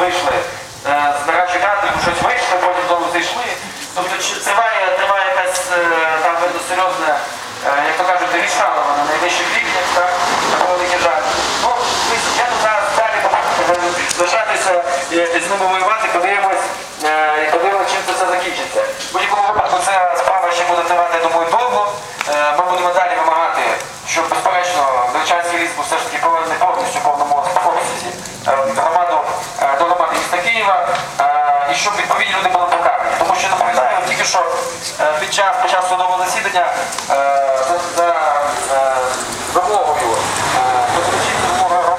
вийшли е, з нарадчої ради, щось вийшли, потім знову зайшли. Тобто триває, триває якась е, там видно серйозне, е, як то кажуть, рішалова на найвищих рівнях, так, на великий жаль. Ну, ми звичайно зараз далі будемо лишатися і з воювати, подивимось, подивимось, чим це все закінчиться. В будь-якому випадку ця справа ще буде тривати, я думаю, довго. Ми будемо далі вимагати, щоб безперечно Величанський ліс був все ж таки повернений повністю в повному обсязі е, громаду е, до громади міста Києва е, і щоб відповідні люди були покарані. Тому що напоминаю, тільки що е, під час під час судового засідання е, за, за е, вимогою вимогою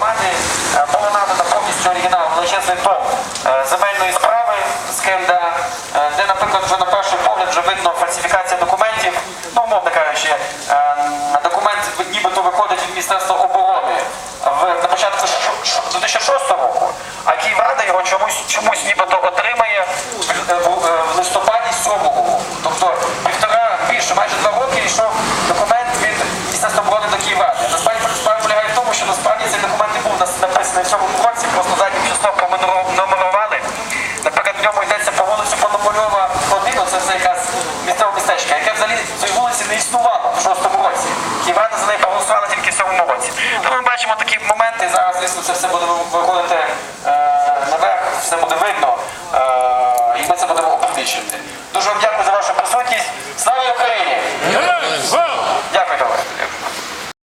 е, було надано повністю оригінал величезний том земельної справи з КМДА, де, наприклад, вже на перший погляд вже видно фальсифікація документів, ну, умовно кажучи, документ нібито виходить від Міністерства оборони в, на початку ш- ш- 2006 року, а Київрада його чомусь, чомусь нібито проголосували тільки в цьому році. Тому ми бачимо такі моменти. Зараз звісно, це все буде виходити е, наверх, все буде видно, е, і ми це будемо опублічувати. Дуже вам дякую за вашу присутність. Слава Україні!